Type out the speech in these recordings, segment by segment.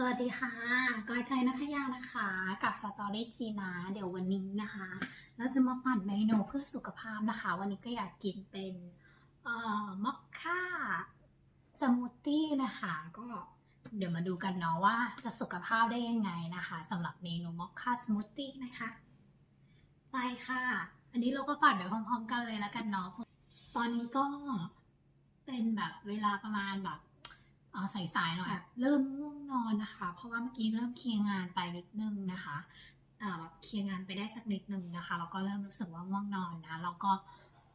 สวัสดีค่ะกอยใจนัทยานะคะ กับสตอรี่จีนะเดี๋ยววันนี้นะคะ เราจะมาปั่นเมนูเพื่อสุขภาพนะคะ วันนี้ก็อยากกินเป็นเอ่อมอคค่าสมูทตี้นะคะ ก็เดี๋ยวมาดูกันเนาะว่าจะสุขภาพได้ยังไงนะคะสำหรับเมนูมอคค่าสมูทตี้นะคะ ไปค่ะ อันนี้เราก็ปั่นไปพร้อมๆกันเลยแล้วกันเนาะตอนนี้ก็เป็นแบบเวลาประมาณแบบ สายๆหน่อยแบบเริ่มง่วงนอนนะคะ เพราะว่าเมื่อกี้เริ่มเคลียร์งานไปนิดนึงนะคะเอ่อแบบเคลียร์งานไปได้สักนิดนึงนะคะแล้วก็เริ่มรู้สึกว่าง่วงนอนนะแล้วก็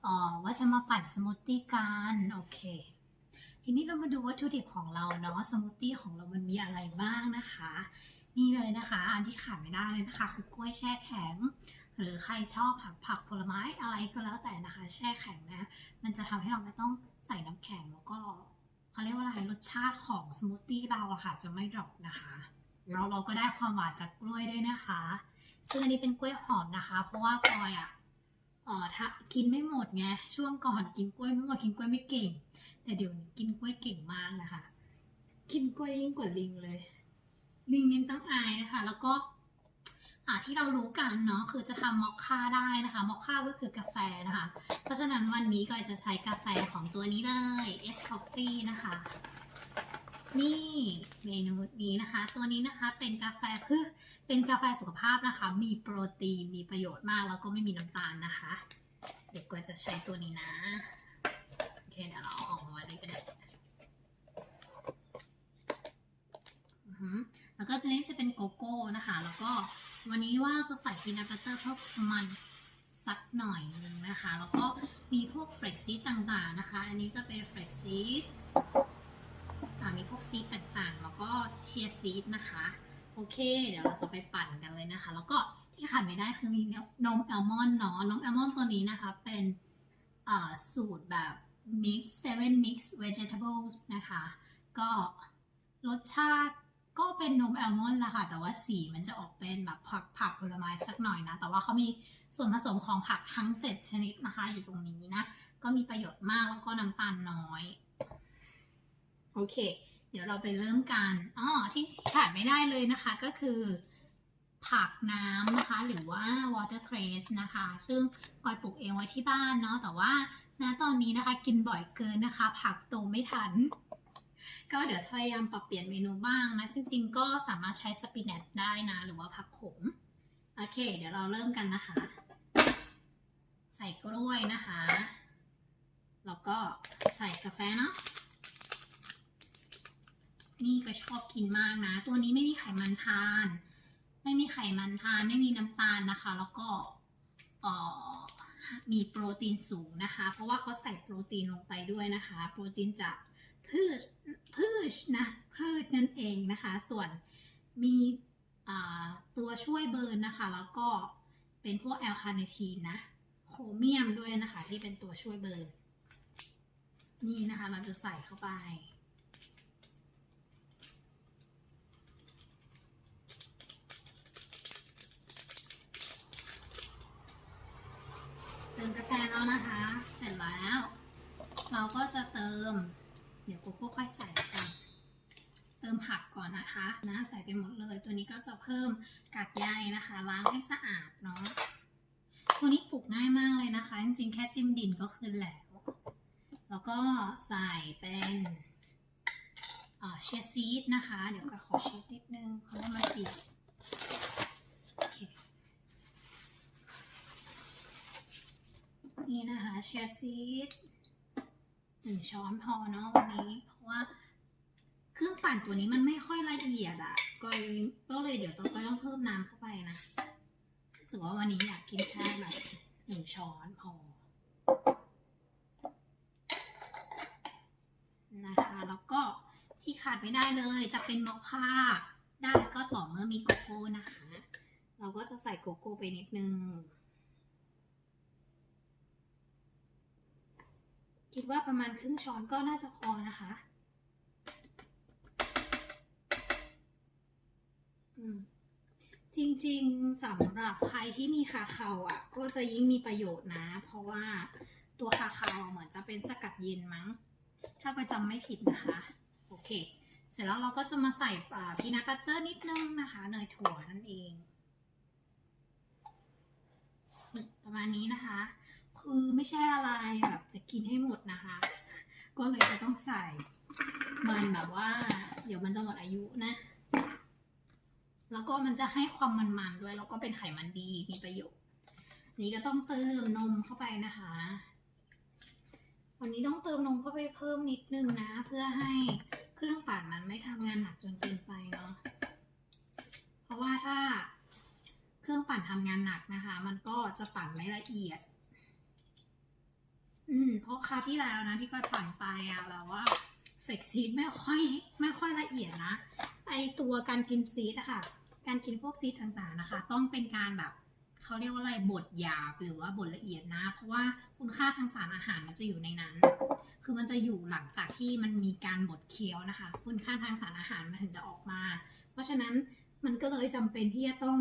เอ่อว่าจะมาปั่นสมูทตี้กันโอเค ทีนี้เรามาดูวัตถุดิบของเราเนาะสมูทตี้ของเรามันมีอะไรบ้างนะคะ นี่เลยนะคะอันที่ขาดไม่ได้เลยนะคะ คือกล้วยแช่แข็ง หรือใครชอบผักผักผลไม้อะไรก็แล้วแต่นะคะ แช่แข็งนะ มันจะทำให้เราไม่ต้องใส่น้ำแข็งแล้วก็ เขาเรียกว่าอะไรรสชาติของสมูทตี้เราอะค่ะจะไม่ดรอปนะคะแล้วเราก็ได้ความหวานจากกล้วยด้วยนะคะ ซึ่งอันนี้เป็นกล้วยหอมนะคะ เพราะว่ากอยอะเออถ้ากินไม่หมดไงช่วงก่อนกินกล้วยไม่หมดกินกล้วยไม่เก่ง แต่เดี๋ยวนี้กินกล้วยเก่งมากนะคะ กินกล้วยยิ่งกว่าลิงเลย ลิงยังต้องอายนะคะ แล้วก็ ที่เรารู้กันเนาะคือจะทำมอคค่าได้นะคะ มอคค่าก็คือกาแฟนะคะ เพราะฉะนั้นวันนี้ก็จะใช้กาแฟของตัวนี้เลย S Coffee นะคะ นี่เมนูนี้นะคะ ตัวนี้นะคะเป็นกาแฟเพื่อเป็นกาแฟสุขภาพนะคะ มีโปรตีนมีประโยชน์มากแล้วก็ไม่มีน้ำตาลนะคะ เดี๋ยวก็จะใช้ตัวนี้นะโอเคเดี๋ยวเราเอาออกมาไว้เลยก็ได้อือหือ แล้วก็จะนี่จะเป็นโกโก้นะคะ แล้วก็ วันนี้ว่าจะใส่พีนัทบัตเตอร์เพิ่มมันสักหน่อยนึงนะคะ แล้วก็มีพวกเฟลกซีดต่างๆนะคะ อันนี้จะเป็นเฟลกซีดอ่ามีพวกซีดต่างๆ แล้วก็เชียร์ซีดนะคะ โอเค เดี๋ยวเราจะไปปั่นกันเลยนะคะ แล้วก็ที่ขาดไม่ได้คือมีนมแอลมอนด์เนาะนมแอลมอนตัวนี้นะคะ เป็นสูตรแบบ mix seven mix vegetables นะคะ ก็รสชาติ ก็เป็นนมแอลมอนด์ละค่ะ แต่ว่าสีมันจะออกเป็นแบบผักผักผลไม้สักหน่อยนะ แต่ว่าเขามีส่วนผสมของผักทั้ง 7 ชนิดนะคะ อยู่ตรงนี้นะ ก็มีประโยชน์มากแล้วก็น้ำตาลน้อย โอเค เดี๋ยวเราไปเริ่มกันอ๋อที่ขาดไม่ได้เลยนะคะก็คือผักน้ำนะคะ หรือว่า watercress นะคะ ซึ่งปอยปลูกเองไว้ที่บ้านเนาะแต่ว่าณตอนนี้นะคะ กินบ่อยเกินนะคะ ผักโตไม่ทัน ก็เดี๋ยวพยายามปรับเปลี่ยนเมนูบ้างนะ จริง ๆ ก็สามารถใช้สปินัทได้นะ หรือว่าผักขม โอเค เดี๋ยวเราเริ่มกันนะคะ ใส่กล้วยนะคะ แล้วก็ใส่กาแฟเนาะ นี่ก็ชอบกินมากนะ ตัวนี้ไม่มีไขมันทาน ไม่มีไขมันทาน ไม่มีน้ำตาลนะคะ แล้วก็มีโปรตีนสูงนะคะ เพราะว่าเขาใส่โปรตีนลงไปด้วยนะคะ โปรตีนจาก พืชพืชนะพืชนั่นเองนะคะ ส่วนมีตัวช่วยเบิร์นนะคะ แล้วก็เป็นพวกแอลคาเนทีนนะโครเมียมด้วยนะคะ ที่เป็นตัวช่วยเบิร์นนี่นะคะเราจะใส่เข้าไป เติมกาแฟแล้วนะคะ เสร็จแล้ว เราก็จะเติม เดี๋ยวโกโก้ค่อยใส่กันเติมผักก่อนนะคะนะใส่ไปหมดเลย ตัวนี้ก็จะเพิ่มกากใยนะคะ ล้างให้สะอาดเนาะตัวนี้ปลูกง่ายมากเลยนะคะ จริงๆ แค่จิ้มดินก็ขึ้นแล้ว แล้วก็ใส่เป็นเชียร์ซีดนะคะ เดี๋ยวก็ขอเช็ดนิดนึงเพราะว่ามันติดโอเคนี่นะคะเชียร์ซีด หนึ่งช้อนพอเนาะวันนี้ เพราะว่า เครื่องปั่นตัวนี้มันไม่ค่อยละเอียดอะ่ะ ก็เลยก็เลยเดี๋ยวต้องก็ต้องเพิ่มน้ำเข้าไปนะรู้สึกว่าวันนี้อยากกินแค่แบบหนึ่งช้อนพอนะคะ แล้วก็ที่ขาดไม่ได้เลยจะเป็นมอคค่าได้ก็ต่อเมื่อมีโกโก้นะคะ เราก็จะใส่โกโก้ไปนิดนึง คิดว่าประมาณครึ่งช้อนก็น่าจะพอนะคะอืมจริงๆสำหรับใครที่มีคาคาวอะ ก็จะยิ่งมีประโยชน์นะ เพราะว่าตัวคาคาวเหมือนจะเป็นสกัดเย็นมั้ง ถ้าก็จำไม่ผิดนะคะ โอเค เสร็จแล้วเราก็จะมาใส่พีนัทบัตเตอร์นิดนึงนะคะเนยถั่วนั่นเอง ประมาณนี้นะคะ คือไม่ใช่อะไรแบบจะกินให้หมดนะคะ ก็เลยจะต้องใส่มันแบบว่า เดี๋ยวมันจะหมดอายุนะ แล้วก็มันจะให้ความมันๆด้วย แล้วก็เป็นไขมันดีมีประโยชน์ นี่ก็ต้องเติมนมเข้าไปนะคะ วันนี้ต้องเติมนมเข้าไปเพิ่มนิดนึงนะ เพื่อให้เครื่องปั่นมันไม่ทำงานหนักจนเกินไปเนาะ เพราะว่าถ้าเครื่องปั่นทำงานหนักนะคะ มันก็จะปั่นไม่ละเอียด อืมเพราะคราวที่แล้วนะที่ก้อยปั่นไปอะเราว่าเฟล็กซีดไม่ค่อยไม่ค่อยละเอียดนะไอตัวการกินซีดอะค่ะ การกินพวกซีดต่างๆนะคะ ต้องเป็นการแบบเขาเรียกว่าอะไรบดหยาบหรือว่าบดละเอียดนะ เพราะว่าคุณค่าทางสารอาหารมันจะอยู่ในนั้น คือมันจะอยู่หลังจากที่มันมีการบดเคี้ยวนะคะ คุณค่าทางสารอาหารมันถึงจะออกมา เพราะฉะนั้นมันก็เลยจำเป็นที่จะต้อง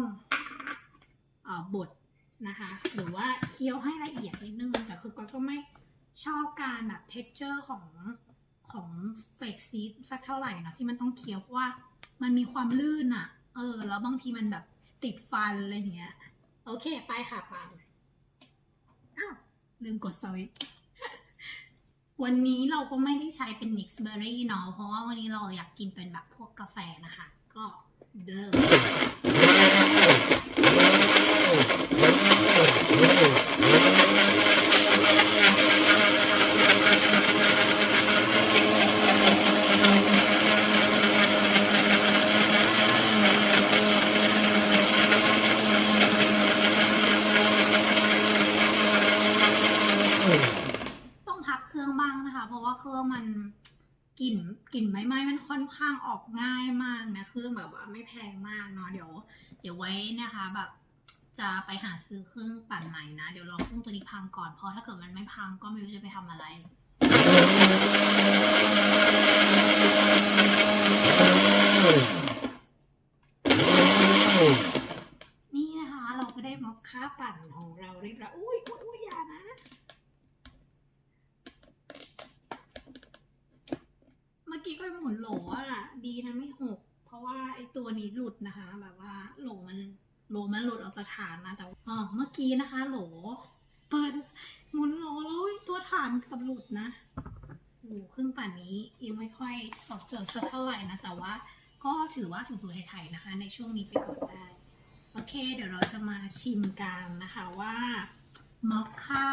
ออบดนะคะ หรือว่าเคี้ยวให้ละเอียดนิดนึงแต่คือก็ก็ไม่ ชอบการแบบ texture ของของเฟกซีสักเท่าไหร่นะที่มันต้องเคี้ยวเพราะว่ามันมีความลื่นอะเออ แล้วบางทีมันแบบติดฟันอะไรเงี้ย โอเค ไปค่ะปันอ้าวลืมกดสวิตช์วันนี้เราก็ไม่ได้ใช้เป็น mix berry เนาะเพราะว่าวันนี้เราอยากกินเป็นแบบพวกกาแฟนะคะ ก็เดิมต้องพักเครื่องบ้างนะคะ เพราะว่าเครื่องมันกลิ่นกลิ่นไม้ไม้มันค่ ออกง่ายมากนะเครื่องแบบว่าไม่แพงมากเนาะเดี๋ยว เดี๋ยวไว้นะคะแบบจะไปหาซื้อเครื่องปั่นใหม่นะ เดี๋ยวรอเครื่องตัวนี้พังก่อนเพราะถ้าเกิดมันไม่พังก็ไม่รู้จะไปทำอะไรนี่นะคะเราก็ได้มอคค่าปั่นของเราเรียบร้อยอุ้ยอุ้ยอุ้ยอย่านะ เมื่อ กี้ก็หมุนโหลอะ ดีนะไม่หก เพราะว่าไอตัวนี้หลุดนะคะ แบบว่าโหลมันโหลมันหลุดออกจากฐานนะแต่อ๋อเมื่อกี้นะคะ โหล เปิดหมุนโหลแล้วอุ๊ยตัวฐานกับหลุดนะโอ้โหเครื่องปั่นนี้ยังไม่ค่อยตอบโจทย์สักเท่าไหร่นะแต่ว่าก็ถือว่าถูๆไทยๆนะคะ ในช่วงนี้ไปก่อนได้โอเค เดี๋ยวเราจะมาชิมกันนะคะว่ามอคค่า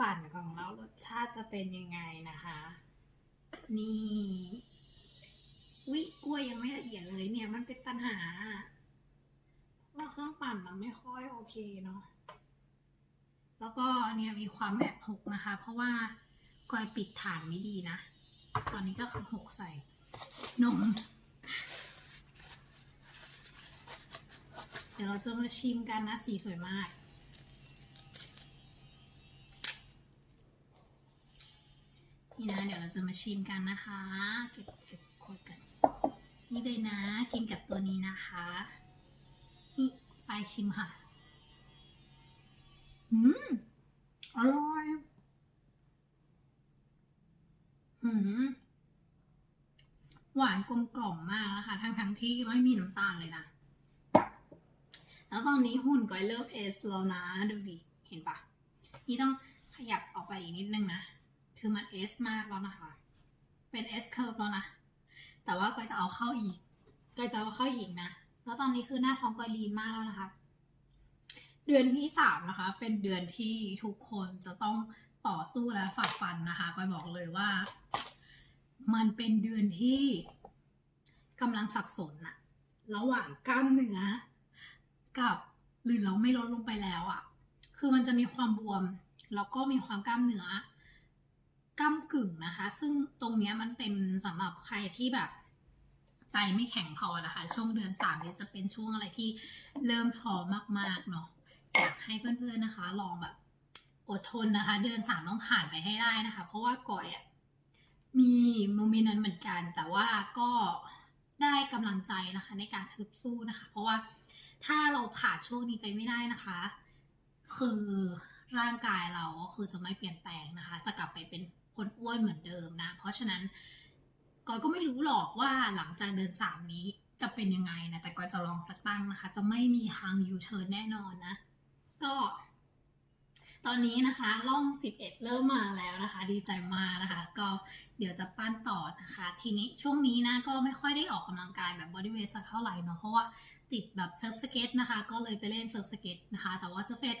ปั่นของเรารสชาติจะเป็นยังไงนะคะ นี่ วิกล้วยยังไม่ละเอียดเลยเนี่ยมันเป็นปัญหาว่าเครื่องปั่นมันไม่ค่อยโอเคเนาะแล้วก็เนี่ยมีความแบบหกนะคะ เพราะว่ากอยปิดฐานไม่ดีนะ ตอนนี้ก็คือหกใส่นมเดี๋ยวเราจะมาชิมกันนะสีสวยมาก นี่นะ เดี๋ยวเราจะมาชิมกันนะคะ เก็บเก็บขวดกัน นี่เลยนะ กินกับตัวนี้นะคะ นี่ไปชิมค่ะ อืม อร่อย อืม หวานกลมกล่อมมากนะคะ ทั้งทั้งที่ไม่มีน้ำตาลเลยนะ แล้วตอนนี้หุ่นก้อยเริ่มเอสแล้วนะ ดูดิ เห็นปะนี่ต้องขยับออกไปอีกนิดนึงนะ คือมันเอสมากแล้วนะคะ เป็นเอสเคิร์แล้วนะ แต่ว่าก้อยจะเอาเข้าอีกก้อยจะเอาเข้าอีกนะ แล้วตอนนี้คือหน้าท้องก้อยลีนมากแล้วนะคะ เดือนที่สามนะคะ เป็นเดือนที่ทุกคนจะต้องต่อสู้และฝ่าฟันนะคะก้อยบอกเลยว่า มันเป็นเดือนที่กำลังสับสนอะระหว่างกล้ามเนื้อกับหรือเราไม่ลดลงไปแล้วอะคือมันจะมีความบวม แล้วก็มีความกล้ามเนื้อ ก้ามกึ่งนะคะ ซึ่งตรงเนี้ยมันเป็นสำหรับใครที่แบบ ใจไม่แข็งพอนะคะ ช่วงเดือนสามเนี่ยจะเป็นช่วงอะไรที่เริ่มท้อมากๆเนาะอยากให้เพื่อนๆนะคะ ลองแบบอดทนนะคะ เดือนสามต้องผ่านไปให้ได้นะคะ เพราะว่าก่อยอะมีโมเมนต์นั้นเหมือนกัน แต่ว่าก็ได้กำลังใจนะคะ ในการฮึบสู้นะคะ เพราะว่าถ้าเราผ่านช่วงนี้ไปไม่ได้นะคะ คือร่างกายเราก็คือจะไม่เปลี่ยนแปลงนะคะ จะกลับไปเป็น คนอ้วนเหมือนเดิมนะ เพราะฉะนั้นก้อยก็ไม่รู้หรอกว่าหลังจากเดินสามนี้จะเป็นยังไงนะ แต่ก้อยจะลองสักตั้งนะคะ จะไม่มีทางยูเทิร์นแน่นอนนะ ก็ ตอนนี้นะคะล่อง 11 เริ่มมาแล้วนะคะ ดีใจมากนะคะ ก็เดี๋ยวจะปั้นต่อนะคะ ทีนี้ช่วงนี้นะก็ไม่ค่อยได้ออกกำลังกายแบบบอดี้เวทสักเท่าไหร่เนาะเพราะว่าติดแบบเซิร์ฟสเก็ตนะคะ ก็เลยไปเล่นเซิร์ฟสเก็ตนะคะ แต่ว่าเซิร์ฟสเก็ต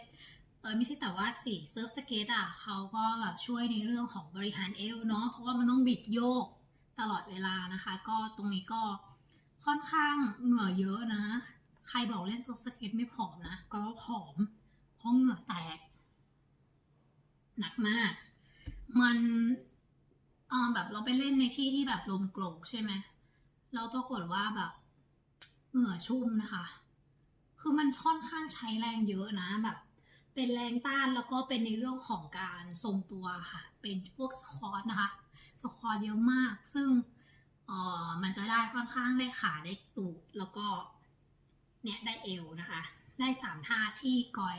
เออไม่ใช่แต่ว่าสิเซิร์ฟสเก็ตอะเขาก็แบบช่วยในเรื่องของบริหารเอวเนาะเพราะว่ามันต้องบิดโยกตลอดเวลานะคะ ก็ตรงนี้ก็ค่อนข้างเหงื่อเยอะนะ ใครบอกเล่นเซิร์ฟสเก็ตไม่ผอมนะ ก็ผอม เพราะเหงื่อแตก หนักมาก มันเออแบบเราไปเล่นในที่ที่แบบลมโกรกใช่ไหมแล้วปรากฏว่าแบบเหงื่อชุ่มนะคะ คือมันค่อนข้างใช้แรงเยอะนะแบบ เป็นแรงต้านแล้วก็เป็นในเรื่องของการทรงตัวค่ะ เป็นพวกสควอตนะคะ สควอตเยอะมาก ซึ่งเออมันจะได้ค่อนข้างได้ขาได้ตูดแล้วก็เนี่ยได้เอวนะคะ ได้สามท่าที่กอย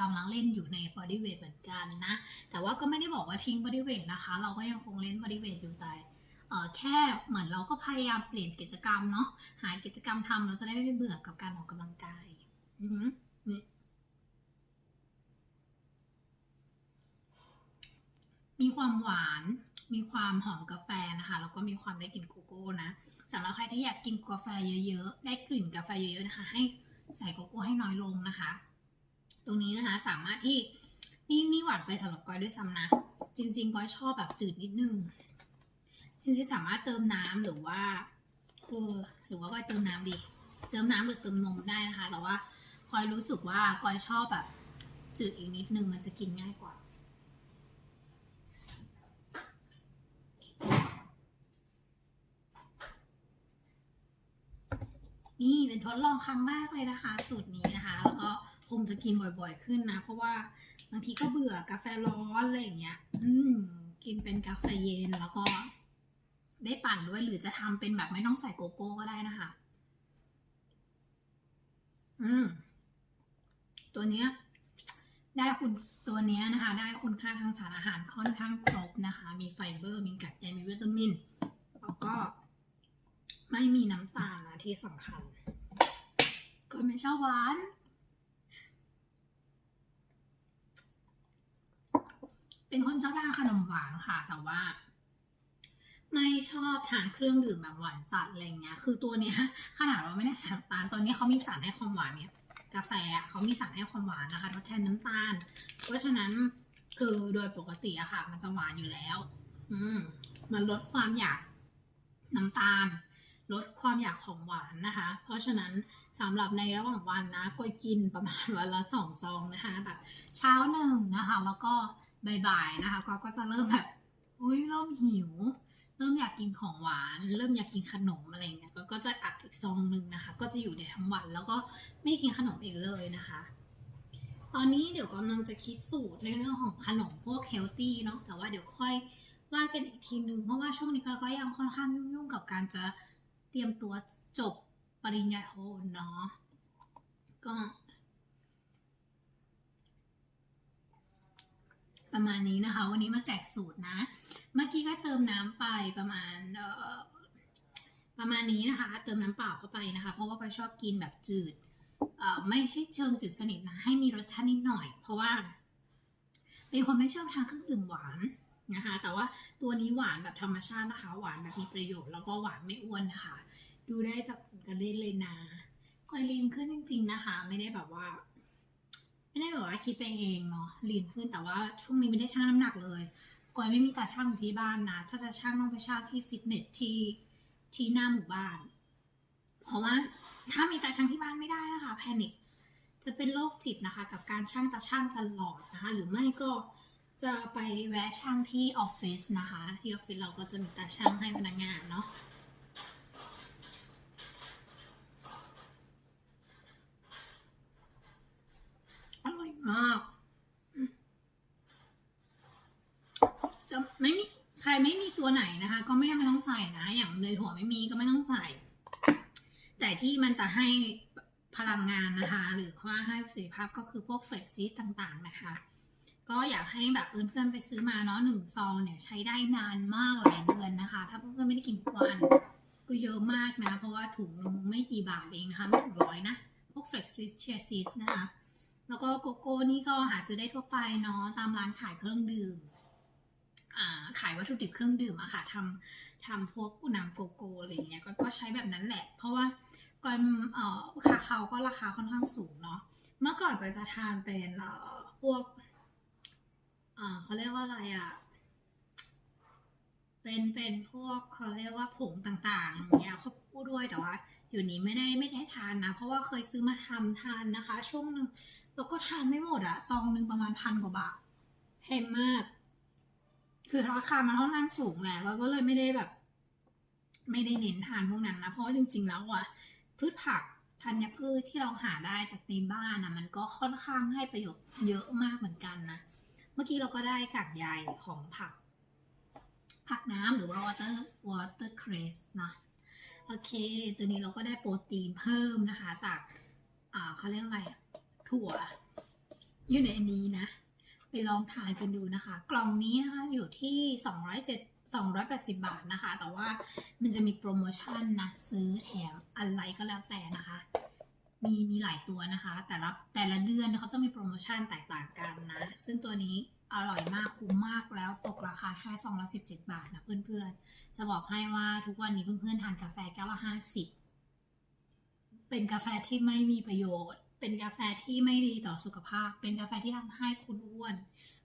กำลังเล่นอยู่ใน body weight เหมือนกันนะ แต่ว่าก็ไม่ได้บอกว่าทิ้ง body weight นะคะ เราก็ยังคงเล่น body weight อยู่แต่เออแค่เหมือนเราก็พยายามเปลี่ยนกิจกรรมเนาะ หากิจกรรมทำเราจะได้ไม่เบื่อกับการออกกำลังกาย อือหือนี่ มีความหวาน มีความหอมกาแฟนะคะแล้วก็มีความได้กลิ่นโกโก้นะสำหรับใครที่อยากกินกาแฟเยอะๆ ได้กลิ่นกาแฟเยอะๆนะคะ ให้ใส่โกโก้ให้น้อยลงนะคะ ตรงนี้นะคะสามารถที่นี่นี่หวานไปสำหรับก้อยด้วยซ้ำนะ จริง ๆ ก้อยชอบแบบจืดนิดนึง จริงๆสามารถเติมน้ำหรือว่าเออหรือว่าก้อยเติมน้ำดี เติมน้ำหรือเติมนมได้นะคะ แต่ว่าก้อยรู้สึกว่าก้อยชอบแบบจืดอีกนิดนึงมันจะกินง่ายกว่า นี่เป็นทดลองครั้งแรกเลยนะคะ สูตรนี้นะคะ แล้วก็คงจะกินบ่อยๆขึ้นนะ เพราะว่าบางทีก็เบื่อกาแฟร้อนอะไรอย่างเงี้ย อืม กินเป็นกาแฟเย็นแล้วก็ ได้ปั่นด้วยหรือจะทำเป็นแบบไม่ต้องใส่โกโก้ก็ได้นะคะ อืม ตัวเนี้ย ได้คุณตัวเนี้ยนะคะ ได้คุณค่าทางสารอาหารค่อนข้างครบนะคะ มีไฟเบอร์ มีกัดใยมีวิตามิน แล้วก็ ไม่มีน้ำตาลนะที่สำคัญ ก็ไม่ชอบหวาน เป็นคนชอบทานขนมหวานค่ะ แต่ว่า ไม่ชอบทานเครื่องดื่มแบบหวานจัดอะไรเงี้ย คือตัวเนี้ย ขนาดว่าไม่ได้ใส่น้ำตาลตัวเนี้ยเขามีสารให้ความหวานเนี่ย กาแฟเขามีสารให้ความหวานนะคะ ทดแทนน้ำตาล เพราะฉะนั้นคือโดยปกติอะค่ะ มันจะหวานอยู่แล้ว อืม มันลดความอยากน้ำตาล ลดความอยากของหวานนะคะ เพราะฉะนั้นสำหรับในระหว่างวันนะก็กินประมาณวันละสองซองนะคะแบบเช้าหนึ่งนะคะ แล้วก็บ่ายๆนะคะ ก็ก็จะเริ่มแบบอุ้ยเริ่มหิว เริ่มอยากกินของหวาน เริ่มอยากกินขนมอะไรเงี้ยก็จะอัดอีกซองหนึ่งนะคะ ก็จะอยู่ในทั้งวันแล้วก็ไม่กินขนมอีกเลยนะคะ ตอนนี้เดี๋ยวกำลังจะคิดสูตรในเรื่องของขนมพวกเฮลตี้เนาะแต่ว่าเดี๋ยวค่อยว่ากันอีกทีนึงเพราะว่าช่วงนี้ก็ก็ยังค่อนข้างยุ่งๆกับการจะ เตรียมตัวจบปริญญาโทเนาะก็ประมาณนี้นะคะ วันนี้มาแจกสูตรนะ เมื่อกี้ก็เติมน้ำไปประมาณประมาณนี้นะคะ เติมน้ำเปล่าเข้าไปนะคะ เพราะว่าก็ชอบกินแบบจืดไม่ใช่เชิงจืดสนิทนะ ให้มีรสชาตินิดหน่อย เพราะว่าเป็นคนไม่ชอบทานเครื่องดื่มหวาน นะคะแต่ว่าตัวนี้หวานแบบธรรมชาตินะคะ หวานแบบมีประโยชน์แล้วก็หวานไม่อ้วนนะคะ ดูได้จากการเล่นเลยนะกอยลีนขึ้นจริง ๆนะคะ ไม่ได้แบบว่า ไม่ได้แบบว่าคิดไปเองเนาะลีนขึ้นแต่ว่าช่วงนี้ไม่ได้ชั่งน้ำหนักเลยกอยไม่มีตาช่างอยู่ที่บ้านนะ ถ้าจะช่างต้องไปช่างที่ฟิตเนสที่ที่หน้าหมู่บ้าน เพราะว่าถ้ามีตาช่างที่บ้านไม่ได้นะคะ แพนิคจะเป็นโรคจิตนะคะ กับการช่างตาช่างตลอดนะคะ หรือไม่ก็ จะไปแวะช่างที่ออฟฟิศนะคะ ที่ออฟฟิศเราก็จะมีตาช่างให้พนักงานเนาะอร่อยมาก จะไม่มีใครไม่มีตัวไหนนะคะ ก็ไม่ไม่ต้องใส่นะ อย่างเนยถั่วไม่มีก็ไม่ต้องใส่ แต่ที่มันจะให้พลังงานนะคะ หรือว่าให้ประสิทธิภาพก็คือพวกเฟล็กซีต่างๆนะคะ ก็อยากให้แบบเพื่อนๆไปซื้อมาเนาะหนึ่งซองเนี่ยใช้ได้นานมากหลายเดือนนะคะ ถ้าเพื่อนๆไม่ได้กินทุกวันก็เยอะมากนะ เพราะว่าถุงนึงไม่กี่บาทเองนะคะไม่ถึงร้อยนะพวก Flexis c h e e r s i s นะคะ แล้วก็โกโก้นี่ก็หาซื้อได้ทั่วไปเนาะตามร้านขายเครื่องดื่มขายวัตถุดิบเครื่องดื่มอะค่ะทำทำพวกน้ำโกโก้อะไรเงี้ยก็ก็ใช้แบบนั้นแหละ เพราะว่าก่อนเอ่อคาเขาก็ราคาค่อนข้างสูงเนาะเมื่อก่อนก็จะทานเป็นเอ่อพวก อ่าเขาเรียกว่าอะไรอะ เป็นเป็นพวกเขาเรียกว่าผงต่างๆอย่างเงี้ยควบคู่ด้วยแต่ว่าเดี๋ยวนี้ไม่ได้ไม่ได้ทานนะ เพราะว่าเคยซื้อมาทำทานนะคะ ช่วงหนึ่งแล้วก็ทานไม่หมดอะซองหนึ่งประมาณพันกว่าบาทแพงมาก คือราคามันค่อนข้างสูงแหละแล้วก็เลยไม่ได้แบบ ไม่ได้เน้นทานพวกนั้นนะเพราะว่าจริง ๆ แล้วอะพืชผักธัญพืชที่เราหาได้จากในบ้านนะมันก็ค่อนข้างให้ประโยชน์เยอะมากเหมือนกันนะ เมื่อกี้เราก็ได้กากใยของผัก ผักน้ำหรือว่า water watercress นะโอเค ตัวนี้เราก็ได้โปรตีนเพิ่มนะคะ จากอ่าเขาเรียกอะไร ถั่ว อยู่ในอันนี้นะ ไปลองทานกันดูนะคะ กล่องนี้นะคะอยู่ที่ 207 280 บาทนะคะ แต่ว่ามันจะมีโปรโมชั่นนะ ซื้อแถมอะไรก็แล้วแต่นะคะ มีมีหลายตัวนะคะ แต่ละแต่ละเดือนเขาจะมีโปรโมชั่นแตกต่างกันนะ ซึ่งตัวนี้อร่อยมากคุ้มมากแล้วตกราคาแค่ซองละ17บาทนะเพื่อนๆ จะบอกให้ว่าทุกวันนี้เพื่อนๆทานกาแฟแก้วละ50เป็นกาแฟที่ไม่มีประโยชน์ เป็นกาแฟที่ไม่ดีต่อสุขภาพ เป็นกาแฟที่ทำให้คุณอ้วน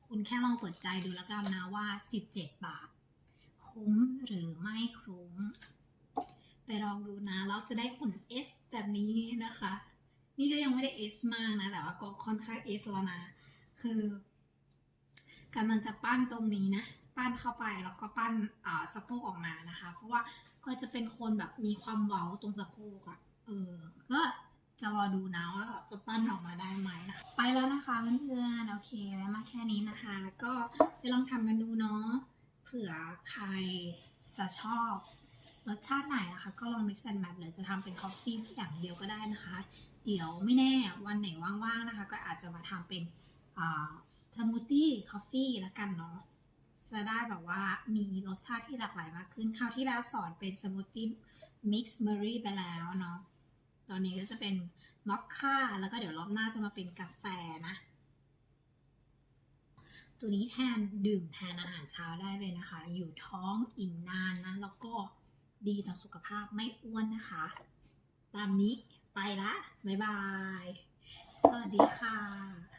คุณแค่ลองเปิดใจดูแล้วกันนะว่า17บาท คุ้มหรือไม่คุ้ม ลองดูนะ แล้วจะได้หุ่น S แบบนี้นะคะ นี่ก็ยังไม่ได้ S มากนะ แต่ว่าก็ค่อนข้าง S แล้วนะ คือกำลังจะปั้นตรงนี้นะ ปั้นเข้าไปแล้วก็ปั้นอ่าสะโพกออกมานะคะ เพราะว่าก็จะเป็นคนแบบมีความเว้าตรงสะโพกอะเออ ก็จะรอดูนะว่าจะปั้นออกมาได้ไหมนะ ไปแล้วนะคะเพื่อนๆ โอเคไว้มาแค่นี้นะคะ ก็ไปลองทำกันดูเนาะ เผื่อใครจะชอบ รสชาติไหนนะคะ ก็ลอง mix and match หรือจะทำเป็น coffee อย่างเดียวก็ได้นะคะ เดี๋ยวไม่แน่วันไหนว่างๆนะคะ ก็อาจจะมาทำเป็นสมูทตี้คอฟฟี่ละกันเนาะจะได้แบบว่ามีรสชาติที่หลากหลายมากขึ้น คราวที่แล้วสอนเป็นสมูทตี้มิกซ์เบอร์รี่ไปแล้วเนาะตอนนี้ก็จะเป็นมอคค่าแล้วก็เดี๋ยวรอบหน้าจะมาเป็นกาแฟนะ ตัวนี้แทนดื่มแทนอาหารเช้าได้เลยนะคะ อยู่ท้องอิ่มนานนะ แล้วก็ ดีต่อสุขภาพไม่อ้วนนะคะ ตามนี้ไปละ บ๊ายบาย สวัสดีค่ะ